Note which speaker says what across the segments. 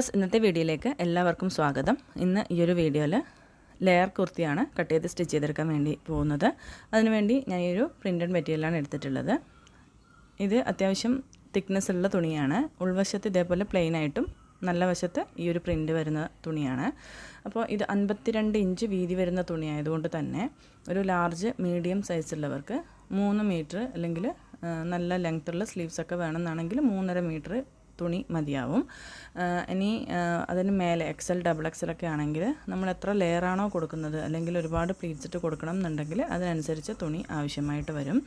Speaker 1: Viewers ഇന്നത്തെ വീഡിയോയിലേക്ക് എല്ലാവർക്കും സ്വാഗതം. ഇന്ന് ഈ ഒരു വീഡിയോയിൽ ലെയർ കുർത്തിയാണ് കട്ട് ചെയ്ത് സ്റ്റിച്ച് ചെയ്തെടുക്കാൻ വേണ്ടി പോകുന്നത്. അതിനുവേണ്ടി ഞാൻ ഈ ഒരു പ്രിന്റഡ് മെറ്റീരിയലാണ് എടുത്തിട്ടുള്ളത്. ഇത് അത്യാവശ്യം തിക്നെസ് ഉള്ള തുണിയാണ്. ഉൾവശത്ത് ഇതേപോലെ പ്ലെയിൻ ആയിട്ടും നല്ല വശത്ത് ഈ ഒരു പ്രിന്റ് വരുന്ന തുണിയാണ്. അപ്പോൾ ഇത് അൻപത്തിരണ്ട് ഇഞ്ച് വീതി വരുന്ന തുണി ആയതുകൊണ്ട് തന്നെ ഒരു ലാർജ് മീഡിയം സൈസുള്ളവർക്ക് മൂന്ന് മീറ്റർ അല്ലെങ്കിൽ നല്ല ലെങ്ത്തുള്ള സ്ലീവ്സൊക്കെ വേണമെന്നാണെങ്കിൽ മൂന്നര മീറ്റർ തുണി മതിയാവും. ഇനി അതിന് മേലെ എക്സൽ ഡബിൾ എക്സൽ ഒക്കെ ആണെങ്കിൽ നമ്മൾ എത്ര ലെയറാണോ കൊടുക്കുന്നത് അല്ലെങ്കിൽ ഒരുപാട് പ്ലീറ്റ്സ് ഇട്ട് കൊടുക്കണം എന്നുണ്ടെങ്കിൽ അതിനനുസരിച്ച് തുണി ആവശ്യമായിട്ട് വരും.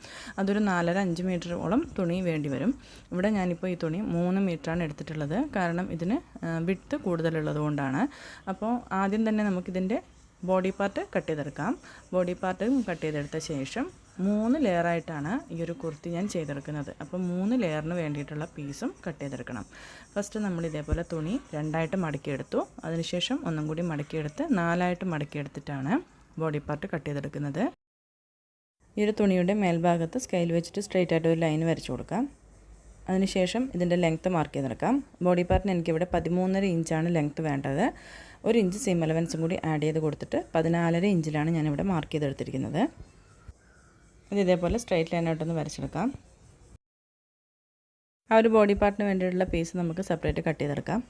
Speaker 1: അതൊരു നാലര അഞ്ച് മീറ്ററോളം തുണി വേണ്ടി വരും. ഇവിടെ ഞാനിപ്പോൾ ഈ തുണി മൂന്ന് മീറ്ററാണ് എടുത്തിട്ടുള്ളത്. കാരണം ഇതിന് വിട്ട് കൂടുതലുള്ളത് കൊണ്ടാണ്. അപ്പോൾ ആദ്യം തന്നെ നമുക്കിതിന്റെ ബോഡി പാർട്ട് കട്ട് ചെയ്തെടുക്കാം. ബോഡി പാർട്ടും കട്ട് ചെയ്തെടുത്ത ശേഷം മൂന്ന് ലെയറായിട്ടാണ് ഈ ഒരു കുർത്തി ഞാൻ ചെയ്തെടുക്കുന്നത്. അപ്പോൾ മൂന്ന് ലെയറിന് വേണ്ടിയിട്ടുള്ള പീസും കട്ട് ചെയ്തെടുക്കണം. ഫസ്റ്റ് നമ്മൾ ഇതേപോലെ തുണി രണ്ടായിട്ട് മടക്കിയെടുത്തു. അതിനുശേഷം ഒന്നും കൂടി മടക്കിയെടുത്ത് നാലായിട്ട് മടക്കിയെടുത്തിട്ടാണ് ബോഡി പാർട്ട് കട്ട് ചെയ്തെടുക്കുന്നത്. ഈ ഒരു തുണിയുടെ മേൽഭാഗത്ത് സ്കെയിൽ വെച്ചിട്ട് സ്ട്രെയിറ്റ് ആയിട്ട് ഒരു ലൈൻ വരച്ചു കൊടുക്കാം. അതിനുശേഷം ഇതിന്റെ ലെങ്ത്ത് മാർക്ക് ചെയ്തെടുക്കാം. ബോഡി പാർട്ടിന് എനിക്കിവിടെ പതിമൂന്നര ഇഞ്ചാണ് ലെങ്ത്ത് വേണ്ടത്. ഒരു ഇഞ്ച് സീം അലവൻസും കൂടി ആഡ് ചെയ്ത് കൊടുത്തിട്ട് പതിനാലര ഇഞ്ചിലാണ് ഞാനിവിടെ മാർക്ക് ചെയ്തെടുത്തിരിക്കുന്നത്. അത് ഇതേപോലെ സ്ട്രൈറ്റ് ലൈനായിട്ടൊന്ന് വരച്ചെടുക്കാം. ആ ഒരു ബോഡി പാർട്ടിന് വേണ്ടിയിട്ടുള്ള പീസ് നമുക്ക് സെപ്പറേറ്റ് കട്ട് ചെയ്തെടുക്കാം.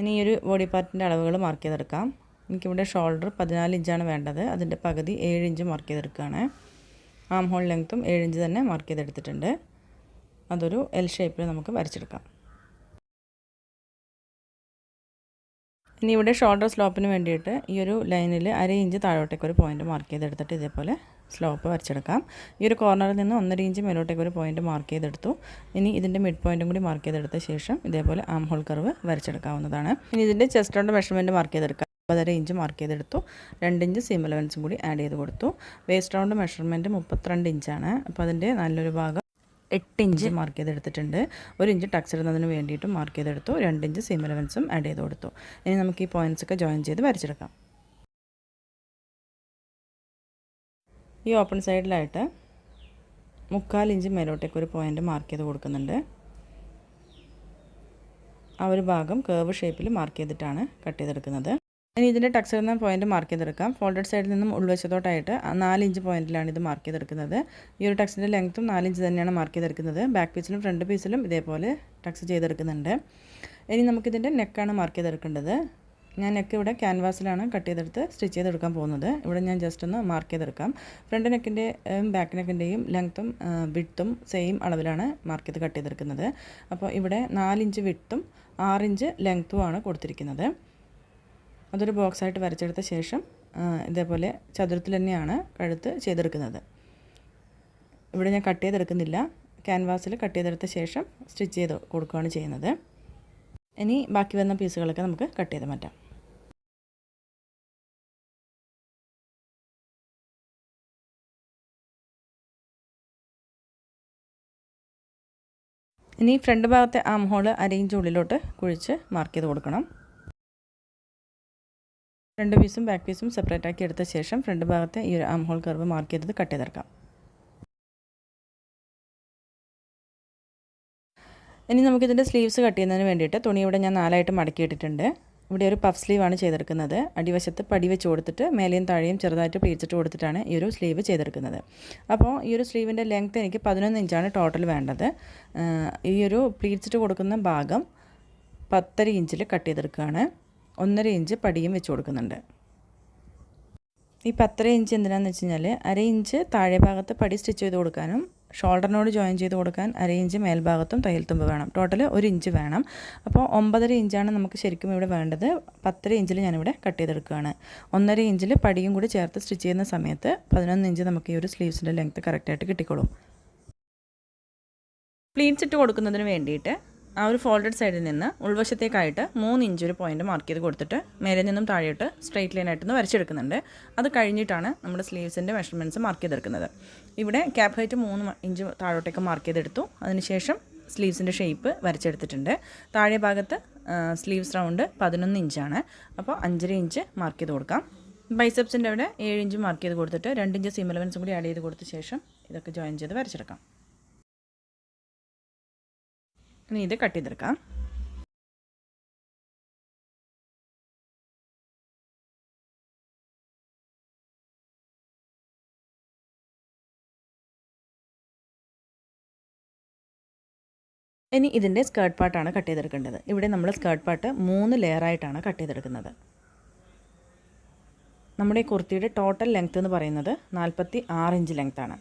Speaker 1: ഇനി ഈ ഒരു ബോഡി പാർട്ടിന്റെ അളവുകൾ മാർക്ക് ചെയ്തെടുക്കാം. എനിക്കിവിടെ ഷോൾഡർ പതിനാല് ഇഞ്ചാണ് വേണ്ടത്. അതിന്റെ പകുതി ഏഴ് ഇഞ്ച് മാർക്ക് ചെയ്തെടുക്കുകയാണ്. ആം ഹോൾ ലെങ്ത്തും ഏഴ് ഇഞ്ച് തന്നെ മാർക്ക് ചെയ്തെടുത്തിട്ടുണ്ട്. അതൊരു എൽ ഷേപ്പിൽ നമുക്ക് വരച്ചെടുക്കാം. ഇനി ഇവിടെ ഷോൾഡർ സ്ലോപ്പിന് വേണ്ടിയിട്ട് ഈ ഒരു ലൈനിൽ അര ഇഞ്ച് താഴോട്ടേക്ക് ഒരു പോയിന്റ് മാർക്ക് ചെയ്തെടുത്തിട്ട് ഇതേപോലെ സ്ലോപ്പ് വരച്ചെടുക്കാം. ഈ ഒരു കോർണറിൽ നിന്ന് ഒന്നര ഇഞ്ച് മേലോട്ടേക്ക് ഒരു പോയിന്റ് മാർക്ക് ചെയ്തെടുത്തു. ഇനി ഇതിന്റെ മിഡ് പോയിന്റും കൂടി മാർക്ക് ചെയ്തെടുത്ത ശേഷം ഇതേപോലെ ആം ഹോൾ കർവ് വരച്ചെടുക്കാവുന്നതാണ്. ഇനി ഇതിന്റെ ചെസ്റ്റ് റൗണ്ട് മെഷർമെന്റ് മാർക്ക് ചെയ്തെടുക്കാം. ഒമ്പതര ഇഞ്ച് മാർക്ക് ചെയ്തെടുത്തു. രണ്ട് ഇഞ്ച് സീം അലവൻസും കൂടി ആഡ് ചെയ്ത് കൊടുത്തു. വേസ്റ്റ് റൗണ്ട് മെഷർമെന്റ് മുപ്പത്തിരണ്ട് ഇഞ്ചാണ് അപ്പോൾ അതിന്റെ നല്ലൊരു ഭാഗം എട്ട് ഇഞ്ച് മാർക്ക് ചെയ്തെടുത്തിട്ടുണ്ട്. ഒരു ഇഞ്ച് ടക്സ് ഇടുന്നതിന് വേണ്ടിയിട്ട് മാർക്ക് ചെയ്തെടുത്തു. രണ്ട് ഇഞ്ച് സീം അലവൻസും ആഡ് ചെയ്ത് കൊടുത്തു. ഇനി നമുക്ക് ഈ പോയിന്റ്സ് ഒക്കെ ജോയിൻ ചെയ്ത് വരച്ചെടുക്കാം. ഈ ഓപ്പൺ സൈഡിലായിട്ട് മുക്കാൽ ഇഞ്ച് മേലോട്ടേക്ക് ഒരു പോയിന്റ് മാർക്ക് ചെയ്ത് കൊടുക്കുന്നുണ്ട്. ആ ഒരു ഭാഗം കേർവ് ഷേപ്പിൽ മാർക്ക് ചെയ്തിട്ടാണ് കട്ട് ചെയ്തെടുക്കുന്നത്. ഇനി ഇതിന്റെ ടക്സ് എന്ന പോയിന്റ് മാർക്ക് ചെയ്തെടുക്കാം. ഫോൾഡഡ് സൈഡിൽ നിന്നും ഉൾവശത്തോട്ടായിട്ട് നാല് ഇഞ്ച് പോയിന്റിലാണ് ഇത് മാർക്ക് ചെയ്തെടുക്കുന്നത്. ഈ ഒരു ടക്സിന്റെ ലെങ്ത്തും നാലിഞ്ച് തന്നെയാണ് മാർക്ക് ചെയ്തെടുക്കുന്നത്. ബാക്ക് പീസിലും ഫ്രണ്ട് പീസിലും ഇതേപോലെ ടക്സ് ചെയ്തെടുക്കുന്നുണ്ട്. ഇനി നമുക്കിതിന്റെ നെക്കാണ് മാർക്ക് ചെയ്തെടുക്കേണ്ടത്. ഞാൻ നെക്ക് ഇവിടെ ക്യാൻവാസിലാണ് കട്ട് ചെയ്തെടുത്ത് സ്റ്റിച്ച് ചെയ്തെടുക്കാൻ പോകുന്നത്. ഇവിടെ ഞാൻ ജസ്റ്റ് ഒന്ന് മാർക്ക് ചെയ്തെടുക്കാം. ഫ്രണ്ട് നെക്കിന്റെ ബാക്ക് നെക്കിന്റെയും ലെങ്ത്തും വിട്ടും സെയിം അളവിലാണ് മാർക്ക് ചെയ്ത് കട്ട് ചെയ്തെടുക്കുന്നത്. അപ്പോൾ ഇവിടെ നാലിഞ്ച് വിട്ടും ആറിഞ്ച് ലെങ്ത്തുമാണ് കൊടുത്തിരിക്കുന്നത്. അതൊരു ബോക്സായിട്ട് വരച്ചെടുത്ത ശേഷം ഇതേപോലെ ചതുരത്തിൽ തന്നെയാണ് കഴുത്ത് ചെയ്തെടുക്കുന്നത്. ഇവിടെ ഞാൻ കട്ട് ചെയ്തെടുക്കുന്നില്ല. ക്യാൻവാസിൽ കട്ട് ചെയ്തെടുത്ത ശേഷം സ്റ്റിച്ച് ചെയ്ത് കൊടുക്കുകയാണ് ചെയ്യുന്നത്. ഇനി ബാക്കി വന്ന പീസുകളൊക്കെ നമുക്ക് കട്ട് ചെയ്ത് മാറ്റാം. ഇനി ഫ്രണ്ട് ഭാഗത്തെ ആം ഹോൾ അരയിഞ്ച് ഉള്ളിലോട്ട് കുഴിച്ച് മാർക്ക് ചെയ്ത് കൊടുക്കണം. ഫ്രണ്ട് പീസും ബാക്ക് പീസും സെപ്പറേറ്റ് ആക്കി എടുത്ത ശേഷം ഫ്രണ്ട് ഭാഗത്തെ ഈ ഒരു ആം ഹോൾ കർവ് മാർക്ക് ചെയ്തത് കട്ട് ചെയ്തെടുക്കാം. ഇനി നമുക്കിതിന്റെ സ്ലീവ്സ് കട്ട് ചെയ്യുന്നതിന് വേണ്ടിയിട്ട് തുണി ഇവിടെ ഞാൻ നാലായിട്ട് മടക്കിയിട്ടിട്ടുണ്ട് ഇവിടെ ഒരു പഫ് സ്ലീവാണ് ചെയ്തെടുക്കുന്നത്. അടിവശത്ത് പടി വെച്ച് കൊടുത്തിട്ട് മേലെയും താഴെയും ചെറുതായിട്ട് പിടിച്ചിട്ട് കൊടുത്തിട്ടാണ് ഈ ഒരു സ്ലീവ് ചെയ്തെടുക്കുന്നത്. അപ്പോൾ ഈ ഒരു സ്ലീവിന്റെ ലെങ്ത് എനിക്ക് പതിനൊന്ന് ഇഞ്ചാണ് ടോട്ടൽ വേണ്ടത്. ഈ ഒരു പ്ലീറ്റ്സിട്ട് കൊടുക്കുന്ന ഭാഗം പത്തര ഇഞ്ചിൽ കട്ട് ചെയ്തെടുക്കുകയാണ്. ഒന്നര ഇഞ്ച് പടിയും വെച്ച് കൊടുക്കുന്നുണ്ട്. ഈ പത്തര ഇഞ്ച് എന്തിനാന്ന് വെച്ച് കഴിഞ്ഞാൽ അര ഇഞ്ച് താഴെ ഭാഗത്ത് പടി സ്റ്റിച്ച് ചെയ്ത് കൊടുക്കാനും ഷോൾഡറിനോട് ജോയിൻ ചെയ്ത് കൊടുക്കാൻ അര ഇഞ്ച് മേൽഭാഗത്തും തയ്യൽ തുമ്പ് വേണം. ടോട്ടൽ ഒരു ഇഞ്ച് വേണം. അപ്പോൾ ഒമ്പതര ഇഞ്ചാണ് നമുക്ക് ശരിക്കും ഇവിടെ വേണ്ടത്. പത്തര ഇഞ്ചിൽ ഞാനിവിടെ കട്ട് ചെയ്തെടുക്കുകയാണ്. ഒന്നര ഇഞ്ചിൽ പടിയും കൂടി ചേർത്ത് സ്റ്റിച്ച് ചെയ്യുന്ന സമയത്ത് പതിനൊന്ന് ഇഞ്ച് നമുക്ക് ഈ ഒരു സ്ലീവ്സിന്റെ ലെങ്ത്ത് കറക്റ്റായിട്ട് കിട്ടിക്കോളും. പ്ലീൻസ് ഇട്ട് കൊടുക്കുന്നതിന് വേണ്ടിയിട്ട് ആ ഒരു ഫോൾഡഡ് സൈഡിൽ നിന്ന് ഉൾവശത്തേക്കായിട്ട് മൂന്ന് ഇഞ്ച് ഒരു പോയിന്റ് മാർക്ക് ചെയ്ത് കൊടുത്തിട്ട് മേലെ നിന്നും താഴെയിട്ട് സ്ട്രെയിറ്റ് ലൈനായിട്ടൊന്ന് വരച്ചെടുക്കുന്നുണ്ട്. അത് കഴിഞ്ഞിട്ടാണ് നമ്മുടെ സ്ലീവ്സിന്റെ മെഷർമെന്റ്സ് മാർക്ക് ചെയ്തെടുക്കുന്നത്. ഇവിടെ ക്യാപ് ഹൈറ്റ് മൂന്ന് ഇഞ്ച് താഴോട്ടേക്ക് മാർക്ക് ചെയ്തെടുത്തു. അതിനുശേഷം സ്ലീവ്സിന്റെ ഷേപ്പ് വരച്ചെടുത്തിട്ടുണ്ട്. താഴെ ഭാഗത്ത് സ്ലീവ്സ് റൗണ്ട് പതിനൊന്ന് ഇഞ്ചാണ് അപ്പോൾ അഞ്ചര ഇഞ്ച് മാർക്ക് ചെയ്ത് കൊടുക്കാം. ബൈസെപ്സിന്റെ അവിടെ ഏഴ് ഇഞ്ച് മാർക്ക് ചെയ്ത് കൊടുത്തിട്ട് രണ്ട് ഇഞ്ച് കൂടി ആഡ് ചെയ്ത് കൊടുത്ത ശേഷം ഇതൊക്കെ ജോയിൻ ചെയ്ത് വരച്ചെടുക്കാം. ഇനി ഇത് കട്ട് ചെയ്തെടുക്കാം. ഇനി ഇതിന്റെ സ്കേർട്ട് പാർട്ടാണ് കട്ട് ചെയ്തെടുക്കേണ്ടത്. ഇവിടെ നമ്മൾ സ്കേർട്ട് പാർട്ട് മൂന്ന് ലെയറായിട്ടാണ് കട്ട് ചെയ്തെടുക്കുന്നത്. നമ്മുടെ ഈ കുർത്തിയുടെ ടോട്ടൽ ലെങ്ത് എന്ന് പറയുന്നത് നാൽപ്പത്തി ആറ് ഇഞ്ച് ലെങ്ത്താണ്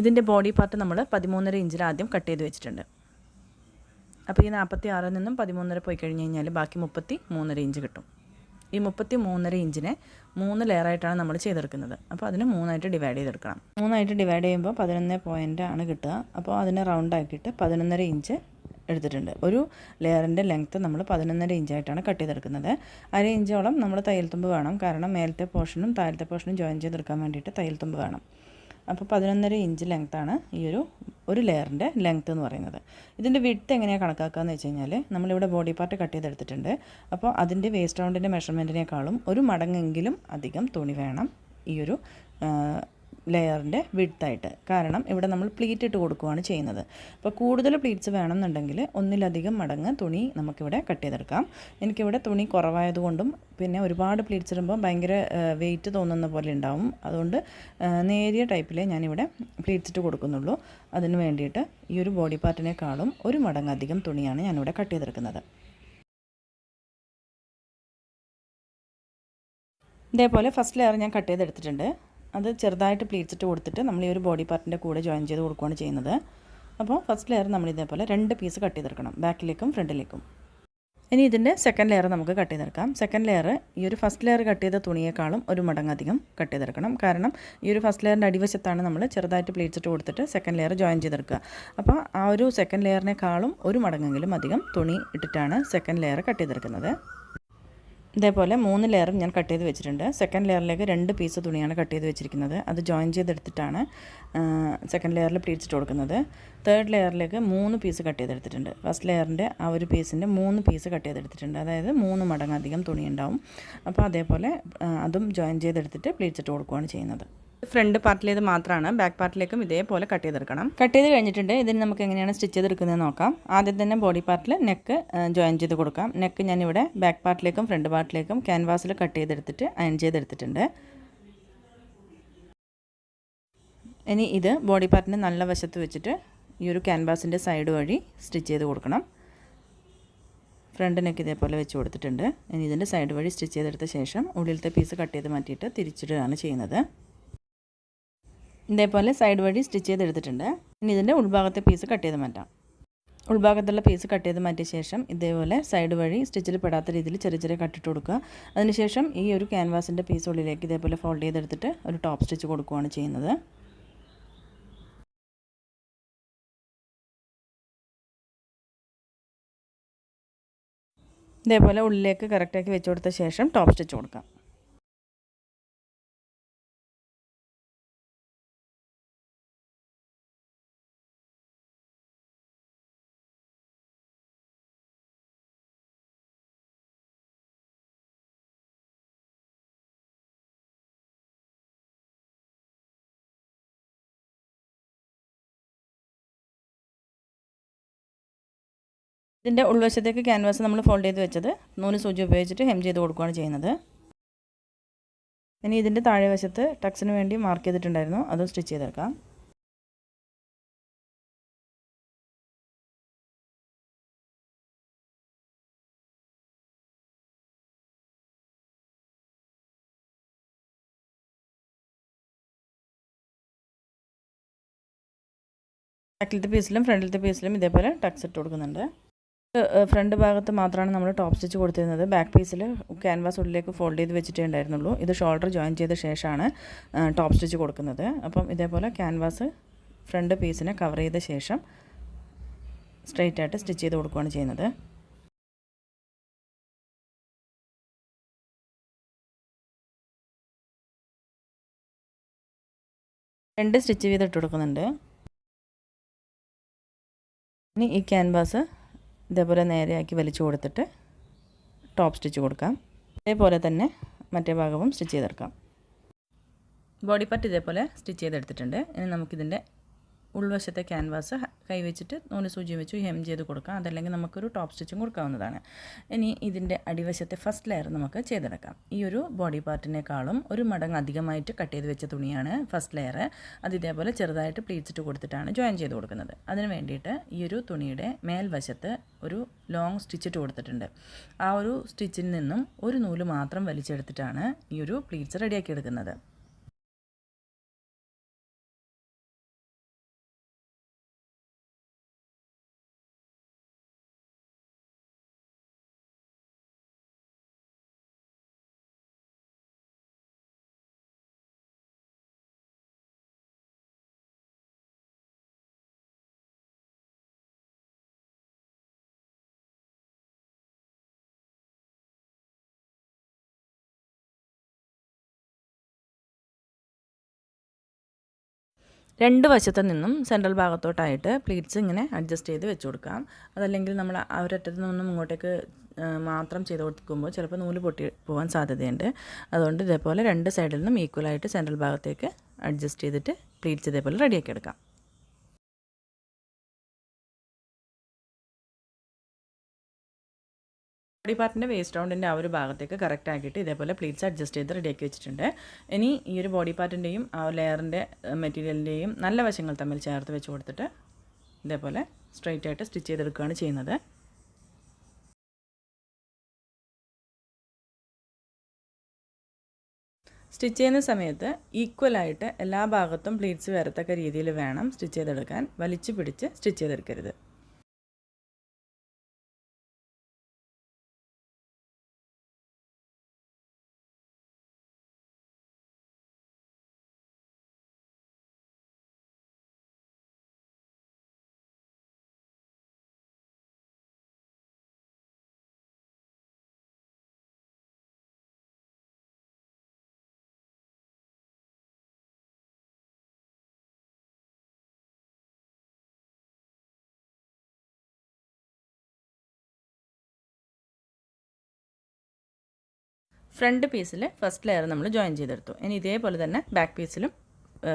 Speaker 1: ഇതിന്റെ ബോഡി പാർട്ട് നമ്മൾ പതിമൂന്നര ഇഞ്ചിൽ ആദ്യം കട്ട് ചെയ്ത് വെച്ചിട്ടുണ്ട്. അപ്പോൾ ഈ നാൽപ്പത്തി ആറിൽ നിന്നും പതിമൂന്നര പോയി കഴിഞ്ഞ് കഴിഞ്ഞാൽ ബാക്കി മുപ്പത്തി മൂന്നര ഇഞ്ച് കിട്ടും. ഈ മുപ്പത്തി മൂന്നര ഇഞ്ചിനെ മൂന്ന് ലെയറായിട്ടാണ് നമ്മൾ ചെയ്തെടുക്കുന്നത്. അപ്പോൾ അതിന് മൂന്നായിട്ട് ഡിവൈഡ് ചെയ്തെടുക്കണം. മൂന്നായിട്ട് ഡിവൈഡ് ചെയ്യുമ്പോൾ പതിനൊന്ന് പോയിന്റ് ആണ് കിട്ടുക. അപ്പോൾ അതിനെ റൗണ്ട് ആക്കിയിട്ട് പതിനൊന്നര ഇഞ്ച് എടുത്തിട്ടുണ്ട്. ഒരു ലെയറിന്റെ ലെങ്ത്ത് നമ്മൾ പതിനൊന്നര ഇഞ്ചായിട്ടാണ് കട്ട് ചെയ്തെടുക്കുന്നത്. അര ഇഞ്ചോളം നമ്മൾ തയ്യൽത്തുമ്പ് വേണം. കാരണം മേലത്തെ പോർഷനും താഴത്തെ പോർഷനും ജോയിൻ ചെയ്തെടുക്കാൻ വേണ്ടിയിട്ട് തയ്യൽത്തുമ്പ് വേണം. അപ്പോൾ പതിനൊന്നര ഇഞ്ച് ലെങ്ത്താണ് ഈ ഒരു ഒരു ലെയറിന്റെ ലെങ്ത് എന്ന് പറയുന്നത്. ഇതിന്റെ വിട്ട് എങ്ങനെയാണ് കണക്കാക്കുക എന്ന് വെച്ച് കഴിഞ്ഞാൽ നമ്മളിവിടെ ബോഡി പാർട്ട് കട്ട് ചെയ്തെടുത്തിട്ടുണ്ട്. അപ്പോൾ അതിന്റെ വേസ്റ്റ് റൗണ്ടിന്റെ മെഷർമെന്റിനേക്കാളും ഒരു മടങ്ങെങ്കിലും അധികം തുണി വേണം ഈ ഒരു ലെയറിന്റെ വിഡ്ത്തായിട്ട്. കാരണം ഇവിടെ നമ്മൾ പ്ലീറ്റ് ഇട്ട് കൊടുക്കുകയാണ് ചെയ്യുന്നത്. അപ്പോൾ കൂടുതൽ പ്ലീറ്റ്സ് വേണമെന്നുണ്ടെങ്കിൽ ഒന്നിലധികം മടങ്ങ് തുണി നമുക്കിവിടെ കട്ട് ചെയ്തെടുക്കാം. എനിക്കിവിടെ തുണി കുറവായതുകൊണ്ടും പിന്നെ ഒരുപാട് പ്ലീറ്റ്സ് ഇടുമ്പോൾ ഭയങ്കര വെയിറ്റ് തോന്നുന്ന പോലെ ഉണ്ടാവും. അതുകൊണ്ട് നേരിയ ടൈപ്പിലേ ഞാനിവിടെ പ്ലീറ്റ്സ് ഇട്ട് കൊടുക്കുന്നുള്ളൂ. അതിന് വേണ്ടിയിട്ട് ഈ ഒരു ബോഡി പാർട്ടിനേക്കാളും ഒരു മടങ്ങ് അധികം തുണിയാണ് ഞാനിവിടെ കട്ട് ചെയ്തെടുക്കുന്നത്. ഇതേപോലെ ഫസ്റ്റ് ലെയർ ഞാൻ കട്ട് ചെയ്തെടുത്തിട്ടുണ്ട്. അത് ചെറുതായിട്ട് പ്ലീറ്റ്സ് ഇട്ട് കൊടുത്തിട്ട് നമ്മൾ ഈ ഒരു ബോഡി പാർട്ടിന്റെ കൂടെ ജോയിൻ ചെയ്ത് കൊടുക്കുകയാണ് ചെയ്യുന്നത്. അപ്പോൾ ഫസ്റ്റ് ലെയർ നമ്മൾ ഇതേപോലെ രണ്ട് പീസ് കട്ട് ചെയ്തെടുക്കണം. ബാക്കിലേക്കും ഫ്രണ്ടിലേക്കും ഇനി ഇതിന്റെ സെക്കൻഡ് ലെയർ നമുക്ക് കട്ട് ചെയ്തെടുക്കാം. സെക്കൻഡ് ലെയർ ഈ ഒരു ഫസ്റ്റ് ലെയർ കട്ട് ചെയ്ത തുണിയേക്കാളും ഒരു മടങ്ങധികം കട്ട് ചെയ്തെടുക്കണം. കാരണം ഈ ഒരു ഫസ്റ്റ് ലെയറിന്റെ അടിവശത്താണ് നമ്മൾ ചെറുതായിട്ട് പ്ലീറ്റ്സ് ഇട്ട് കൊടുത്തിട്ട് സെക്കൻഡ് ലെയർ ജോയിൻ ചെയ്തെടുക്കുക. അപ്പോൾ ആ ഒരു സെക്കൻഡ് ലെയറിനേക്കാളും ഒരു മടങ്ങെങ്കിലും അധികം തുണി ഇട്ടിട്ടാണ് സെക്കൻഡ് ലെയർ കട്ട് ചെയ്തെടുക്കുന്നത്. ഇതേപോലെ മൂന്ന് ലെയറും ഞാൻ കട്ട് ചെയ്ത് വെച്ചിട്ടുണ്ട്. സെക്കൻഡ് ലെയറിലേക്ക് രണ്ട് പീസ് തുണിയാണ് കട്ട് ചെയ്ത് വെച്ചിരിക്കുന്നത്. അത് ജോയിൻ ചെയ്തെടുത്തിട്ടാണ് സെക്കൻഡ് ലെയറിൽ പിടിച്ചിട്ട് കൊടുക്കുന്നത്. തേർഡ് ലെയറിലേക്ക് മൂന്ന് പീസ് കട്ട് ചെയ്തെടുത്തിട്ടുണ്ട്. ഫസ്റ്റ് ലെയറിന്റെ ആ ഒരു പീസിന്റെ മൂന്ന് പീസ് കട്ട് ചെയ്തെടുത്തിട്ടുണ്ട്. അതായത് മൂന്ന് മടങ്ങ് അധികം തുണി ഉണ്ടാവും. അപ്പോൾ അതേപോലെ അതും ജോയിൻ ചെയ്തെടുത്തിട്ട് പിടിച്ചിട്ട് കൊടുക്കുകയാണ് ചെയ്യുന്നത്. ഫ്രണ്ട് പാർട്ടിലേത് മാത്രമാണ് ബാക്ക് പാർട്ടിലേക്കും ഇതേപോലെ കട്ട് ചെയ്തെടുക്കണം. കട്ട് ചെയ്ത് കഴിഞ്ഞിട്ടുണ്ട് ഇതിന് നമുക്ക് എങ്ങനെയാണ് സ്റ്റിച്ച് ചെയ്തെടുക്കുന്നത് നോക്കാം. ആദ്യം തന്നെ ബോഡി പാർട്ടിൽ നെക്ക് ജോയിൻ ചെയ്ത് കൊടുക്കാം. നെക്ക് ഞാനിവിടെ ബാക്ക് പാർട്ടിലേക്കും ഫ്രണ്ട് പാർട്ടിലേക്കും ക്യാൻവാസിൽ കട്ട് ചെയ്തെടുത്തിട്ട് അയൺ ചെയ്തെടുത്തിട്ടുണ്ട്. ഇനി ഇത് ബോഡി പാർട്ടിന്റെ നല്ല വശത്ത് വെച്ചിട്ട് ഈ ഒരു ക്യാൻവാസിന്റെ സൈഡ് വഴി സ്റ്റിച്ച് ചെയ്ത് കൊടുക്കണം. ഫ്രണ്ട് നെക്ക് ഇതേപോലെ വെച്ച് കൊടുത്തിട്ടുണ്ട്. ഇനി ഇതിന്റെ സൈഡ് വഴി സ്റ്റിച്ച് ചെയ്തെടുത്ത ശേഷം ഉള്ളിലത്തെ പീസ് കട്ട് ചെയ്ത് മാറ്റിയിട്ട് തിരിച്ചിടുകയാണ് ചെയ്യുന്നത്. ഇതേപോലെ സൈഡ് വഴി സ്റ്റിച്ച് ചെയ്തെടുത്തിട്ടുണ്ട്. ഇനി ഇതിന്റെ ഉൾഭാഗത്തെ പീസ് കട്ട് ചെയ്ത് മാറ്റാം. ഉൾഭാഗത്തുള്ള പീസ് കട്ട് ചെയ്ത് മാറ്റിയ ശേഷം ഇതേപോലെ സൈഡ് വഴി സ്റ്റിച്ചിൽ പെടാത്ത രീതിയിൽ ചെറിയ ചെറിയ കട്ടിട്ട് കൊടുക്കുക. അതിനുശേഷം ഈ ഒരു ക്യാൻവാസിന്റെ പീസ് ഉള്ളിലേക്ക് ഇതേപോലെ ഫോൾഡ് ചെയ്തെടുത്തിട്ട് ഒരു ടോപ്പ് സ്റ്റിച്ച് കൊടുക്കുകയാണ് ചെയ്യുന്നത്. ഇതേപോലെ ഉള്ളിലേക്ക് കറക്റ്റാക്കി വെച്ച് കൊടുത്ത ശേഷം ടോപ്പ് സ്റ്റിച്ച് കൊടുക്കാം. ഇതിന്റെ ഉൾവശത്തേക്ക് ക്യാൻവാസ് നമ്മൾ ഫോൾഡ് ചെയ്ത് വെച്ചത് നൂൽ സൂചി ഉപയോഗിച്ചിട്ട് ഹെം ചെയ്ത് കൊടുക്കുകയാണ് ചെയ്യുന്നത്. ഇനി ഇതിന്റെ താഴെ വശത്ത് ടക്സിന് വേണ്ടി മാർക്ക് ചെയ്തിട്ടുണ്ടായിരുന്നു. അതും സ്റ്റിച്ച് ചെയ്തെടുക്കാം. ബാക്കിലത്തെ പീസിലും ഫ്രണ്ടിലത്തെ പീസിലും ഇതേപോലെ ടക്സ് ഇട്ട് കൊടുക്കുന്നുണ്ട്. ഫ്രണ്ട് ഭാഗത്ത് മാത്രമാണ് നമ്മൾ ടോപ്പ് സ്റ്റിച്ച് കൊടുത്തിരുന്നത്. ബാക്ക് പീസിൽ ക്യാൻവാസ് ഉള്ളിലേക്ക് ഫോൾഡ് ചെയ്ത് വെച്ചിട്ടേ ഉണ്ടായിരുന്നുള്ളൂ. ഇത് ഷോൾഡർ ജോയിൻ ചെയ്ത ശേഷമാണ് ടോപ്പ് സ്റ്റിച്ച് കൊടുക്കുന്നത്. അപ്പം ഇതേപോലെ ക്യാൻവാസ് ഫ്രണ്ട് പീസിനെ കവർ ചെയ്ത ശേഷം സ്ട്രെയിറ്റ് ആയിട്ട് സ്റ്റിച്ച് ചെയ്ത് കൊടുക്കുകയാണ് ചെയ്യുന്നത്. രണ്ട് സ്റ്റിച്ച് ചെയ്തിട്ട് കൊടുക്കുന്നുണ്ട്. ഇനി ഈ ക്യാൻവാസ് ഇതേപോലെ നേരെയാക്കി വലിച്ചു കൊടുത്തിട്ട് ടോപ്പ് സ്റ്റിച്ച് കൊടുക്കാം. അതേപോലെ തന്നെ മറ്റേ ഭാഗവും സ്റ്റിച്ച് ചെയ്തെടുക്കാം. ബോഡി പാർട്ട് ഇതേപോലെ സ്റ്റിച്ച് ചെയ്തെടുത്തിട്ടുണ്ട്. ഇനി നമുക്കിതിന്റെ ഉൾവശത്തെ ക്യാൻവാസ് കൈവച്ചിട്ട് നൂൽ സൂചി വെച്ച് ഹെം ചെയ്ത് കൊടുക്കാം. അതല്ലെങ്കിൽ നമുക്കൊരു ടോപ്പ് സ്റ്റിച്ചും കൊടുക്കാവുന്നതാണ്. ഇനി ഇതിന്റെ അടിവശത്തെ ഫസ്റ്റ് ലെയർ നമുക്ക് ചെയ്തെടുക്കാം. ഈ ഒരു ബോഡി പാർട്ടിനേക്കാളും ഒരു മടങ്ങ് അധികമായിട്ട് കട്ട് ചെയ്ത് വെച്ച തുണിയാണ് ഫസ്റ്റ് ലെയർ. അത് ഇതേപോലെ ചെറുതായിട്ട് പ്ലീറ്റ്സിട്ട് കൊടുത്തിട്ടാണ് ജോയിൻ ചെയ്ത് കൊടുക്കുന്നത്. അതിന് വേണ്ടിയിട്ട് ഈ ഒരു തുണിയുടെ മേൽവശത്ത് ഒരു ലോങ് സ്റ്റിച്ചിട്ട് കൊടുത്തിട്ടുണ്ട്. ആ ഒരു സ്റ്റിച്ചിൽ നിന്നും ഒരു നൂൽ മാത്രം വലിച്ചെടുത്തിട്ടാണ് ഈ ഒരു പ്ലീറ്റ്സ് റെഡിയാക്കി എടുക്കുന്നത്. രണ്ട് വശത്തു നിന്നും സെൻട്രൽ ഭാഗത്തോട്ടായിട്ട് പ്ലീറ്റ്സ് ഇങ്ങനെ അഡ്ജസ്റ്റ് ചെയ്ത് വെച്ച് കൊടുക്കാം. അതല്ലെങ്കിൽ നമ്മൾ ആ ഒരറ്റത്ത് നിന്നും ഇങ്ങോട്ടേക്ക് മാത്രം ചെയ്ത് കൊടുക്കുമ്പോൾ ചിലപ്പോൾ നൂൽ പൊട്ടി പോകാൻ സാധ്യതയുണ്ട്. അതുകൊണ്ട് ഇതേപോലെ രണ്ട് സൈഡിൽ നിന്നും ഈക്വലായിട്ട് സെൻട്രൽ ഭാഗത്തേക്ക് അഡ്ജസ്റ്റ് ചെയ്തിട്ട് പ്ലീറ്റ്സ് ഇതേപോലെ റെഡിയാക്കി എടുക്കാം. ബോഡി പാർട്ടിന്റെ വേസ്റ്റ് റൗണ്ടിന്റെ ആ ഒരു ഭാഗത്തേക്ക് കറക്റ്റ് ആക്കിയിട്ട് ഇതേപോലെ പ്ലീറ്റ്സ് അഡ്ജസ്റ്റ് ചെയ്ത് റെഡിയാക്കി വെച്ചിട്ടുണ്ട്. ഇനി ഈ ഒരു ബോഡി പാർട്ടിന്റെയും ആ ലെയറിന്റെ മെറ്റീരിയലിന്റെയും നല്ല വശങ്ങൾ തമ്മിൽ ചേർത്ത് വെച്ച് കൊടുത്തിട്ട് ഇതേപോലെ സ്ട്രെയിറ്റ് ആയിട്ട് സ്റ്റിച്ച് ചെയ്തെടുക്കുകയാണ് ചെയ്യുന്നത്. സ്റ്റിച്ച് ചെയ്യുന്ന സമയത്ത് ഈക്വലായിട്ട് എല്ലാ ഭാഗത്തും പ്ലീറ്റ്സ് വരത്തക്ക രീതിയിൽ വേണം സ്റ്റിച്ച് ചെയ്തെടുക്കാൻ. വലിച്ചു പിടിച്ച് സ്റ്റിച്ച് ചെയ്തെടുക്കരുത്. ഫ്രണ്ട് പീസിൽ ഫസ്റ്റ് ലെയർ നമ്മൾ ജോയിൻ ചെയ്തെടുത്തു. ഇനി ഇതേപോലെ തന്നെ ബാക്ക് പീസിലും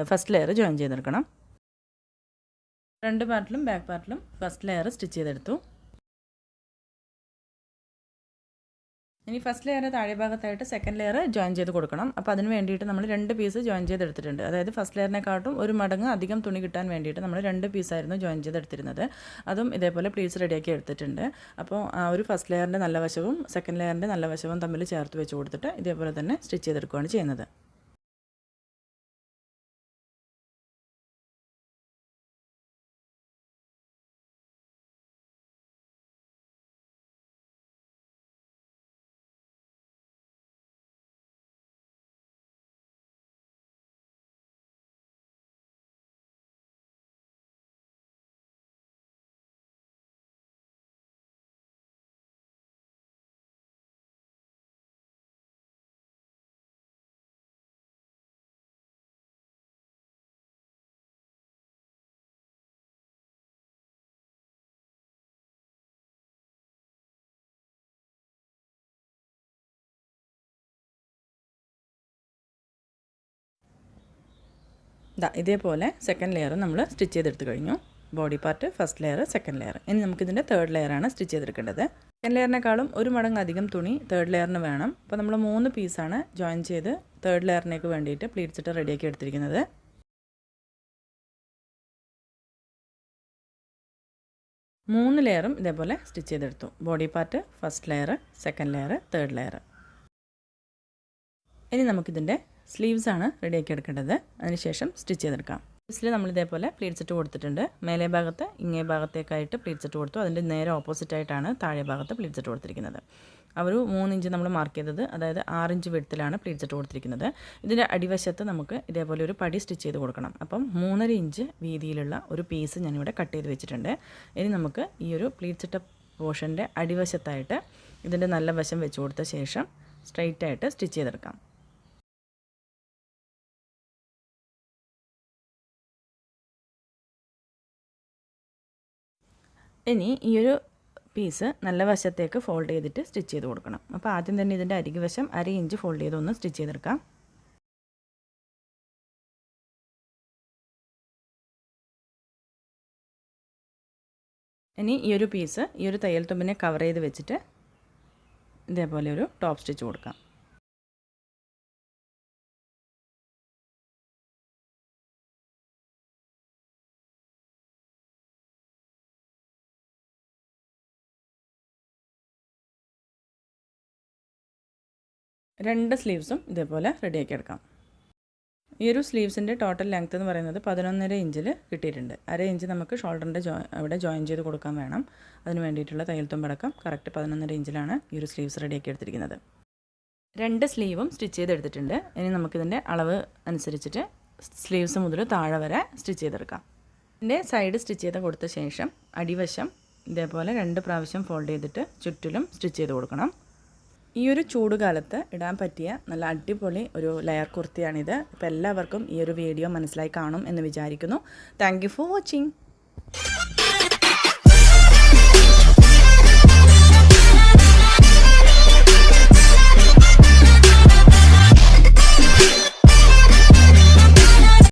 Speaker 1: ഫസ്റ്റ് ലെയർ ജോയിൻ ചെയ്തെടുക്കണം. ഫ്രണ്ട് പാർട്ടിലും ബാക്ക് പാർട്ടിലും ഫസ്റ്റ് ലെയർ സ്റ്റിച്ച് ചെയ്തെടുത്തു. ഇനി ഫസ്റ്റ് ലെയർ താഴെ ഭാഗത്തായിട്ട് സെക്കൻഡ് ലെയർ ജോയിൻ ചെയ്ത് കൊടുക്കണം. അപ്പോൾ അതിന് വേണ്ടിയിട്ട് നമ്മൾ രണ്ട് പീസ് ജോയിൻ ചെയ്തെടുത്തിട്ടുണ്ട്. അതായത് ഫസ്റ്റ് ലെയറിനെക്കാട്ടും ഒരു മടങ്ങ് അധികം തുണി കിട്ടാൻ വേണ്ടിയിട്ട് നമ്മൾ രണ്ട് പീസായിരുന്നു ജോയിൻ ചെയ്തെടുത്തിരുന്നത്. അതും ഇതേപോലെ പ്ലീസ് റെഡിയാക്കി എടുത്തിട്ടുണ്ട്. അപ്പോൾ ആ ഒരു ഫസ്റ്റ് ലെയറിന്റെ നല്ല വശവും സെക്കൻഡ് ലെയറിന്റെ നല്ല വശവും തമ്മിൽ ചേർത്ത് വെച്ച് കൊടുത്തിട്ട് ഇതേപോലെ തന്നെ സ്റ്റിച്ച് ചെയ്തെടുക്കുകയാണ് ചെയ്യുന്നത്. ഇതാ ഇതേപോലെ സെക്കൻഡ് ലെയർ നമ്മൾ സ്റ്റിച്ച് ചെയ്തെടുത്ത് കഴിഞ്ഞു. Body part first layer second layer ഇനി നമുക്കിതിന്റെ തേർഡ് ലെയറാണ് സ്റ്റിച്ച് ചെയ്തെടുക്കേണ്ടത്. സെക്കൻഡ് ലെയറിനേക്കാളും ഒരു മടങ്ങ് അധികം തുണി തേർഡ് ലെയറിന് വേണം. അപ്പോൾ നമ്മൾ മൂന്ന് പീസാണ് ജോയിൻ ചെയ്ത് തേർഡ് ലെയറിനേക്ക് വേണ്ടിയിട്ട് പ്ലീറ്റ്സ് ഇട്ട് റെഡിയാക്കി എടുത്തിരിക്കുന്നത്. മൂന്ന് ലെയറും ഇതേപോലെ സ്റ്റിച്ച് ചെയ്തെടുത്തു. Body part first layer second layer third layer ഇനി നമുക്കിതിന്റെ സ്ലീവ്സ് ആണ് റെഡിയാക്കി എടുക്കേണ്ടത്. അതിനുശേഷം സ്റ്റിച്ച് ചെയ്തെടുക്കാം. ഫസ്റ്റിൽ നമ്മൾ ഇതേപോലെ പ്ലീറ്റ്സ് കൊടുത്തിട്ടുണ്ട്. മേലെ ഭാഗത്ത് ഇങ്ങേ ഭാഗത്തേക്കായിട്ട് പ്ലീറ്റ്സ് ഇട്ട് കൊടുത്തു. അതിന്റെ നേരെ ഓപ്പോസിറ്റ് ആയിട്ടാണ് താഴെ ഭാഗത്ത് പ്ലീറ്റ്സ് ഇട്ട് കൊടുത്തിരിക്കുന്നത്. അവർ മൂന്നിഞ്ച് നമ്മൾ മാർക്ക് ചെയ്തത് അതായത് ആറിഞ്ച് വെടുത്തിലാണ് പ്ലീറ്റ്സ് ഇട്ട് കൊടുത്തിരിക്കുന്നത്. ഇതിന്റെ അടിവശത്ത് നമുക്ക് ഇതേപോലെ ഒരു പടി സ്റ്റിച്ച് ചെയ്ത് കൊടുക്കണം. അപ്പം മൂന്നര ഇഞ്ച് വീതിയിലുള്ള ഒരു പീസ് ഞാനിവിടെ കട്ട് ചെയ്ത് വെച്ചിട്ടുണ്ട്. ഇനി നമുക്ക് ഈ ഒരു പ്ലീറ്റ്സ് ഇട്ട പോർഷന്റെ അടിവശത്തായിട്ട് ഇതിന്റെ നല്ല വശം വെച്ച് കൊടുത്ത ശേഷം സ്ട്രൈറ്റ് ആയിട്ട് സ്റ്റിച്ച് ചെയ്തെടുക്കാം. ഇനി ഈ ഒരു പീസ് നല്ല വശത്തേക്ക് ഫോൾഡ് ചെയ്തിട്ട് സ്റ്റിച്ച് ചെയ്ത് കൊടുക്കണം. അപ്പോൾ ആദ്യം തന്നെ ഇതിന്റെ അരികു വശം അര ഇഞ്ച് ഫോൾഡ് ചെയ്ത് ഒന്ന് സ്റ്റിച്ച് ചെയ്തെടുക്കാം. ഇനി ഈ ഒരു പീസ് ഈ ഒരു തയ്യൽ തുമ്പിനെ കവർ ചെയ്ത് വെച്ചിട്ട് ഇതേപോലെ ഒരു ടോപ്പ് സ്റ്റിച്ച് കൊടുക്കാം. രണ്ട് സ്ലീവ്സും ഇതേപോലെ റെഡിയാക്കി എടുക്കാം. ഈ ഒരു സ്ലീവ്സിന്റെ ടോട്ടൽ ലെങ്ത് എന്ന് പറയുന്നത് പതിനൊന്നര ഇഞ്ചിൽ കിട്ടിയിട്ടുണ്ട്. അര ഇഞ്ച് നമുക്ക് ഷോൾഡറിന്റെ ജോ അവിടെ ജോയിൻ ചെയ്ത് കൊടുക്കാൻ വേണം. അതിന് വേണ്ടിയിട്ടുള്ള തയ്യൽ തുമ്പടക്കം കറക്റ്റ് പതിനൊന്നര ഇഞ്ചിലാണ് ഈ ഒരു സ്ലീവ്സ് റെഡിയാക്കി എടുത്തിരിക്കുന്നത്. രണ്ട് സ്ലീവും സ്റ്റിച്ച് ചെയ്തെടുത്തിട്ടുണ്ട്. ഇനി നമുക്കിതിന്റെ അളവ് അനുസരിച്ചിട്ട് സ്ലീവ്സ് മുതൽ താഴെ വരെ സ്റ്റിച്ച് ചെയ്തെടുക്കാം. ഇതിന്റെ സൈഡ് സ്റ്റിച്ച് ചെയ്ത് കൊടുത്ത ശേഷം അടിവശം ഇതേപോലെ രണ്ട് പ്രാവശ്യം ഫോൾഡ് ചെയ്തിട്ട് ചുറ്റിലും സ്റ്റിച്ച് ചെയ്ത് കൊടുക്കണം. ഈ ഒരു ചൂടുകാലത്ത് ഇടാൻ പറ്റിയ നല്ല അടിപൊളി ഒരു ലെയർ കുർത്തിയാണിത്. അപ്പോൾ എല്ലാവർക്കും ഈ ഒരു വീഡിയോ മനസ്സിലായി കാണും എന്ന് വിചാരിക്കുന്നു. Thank for watching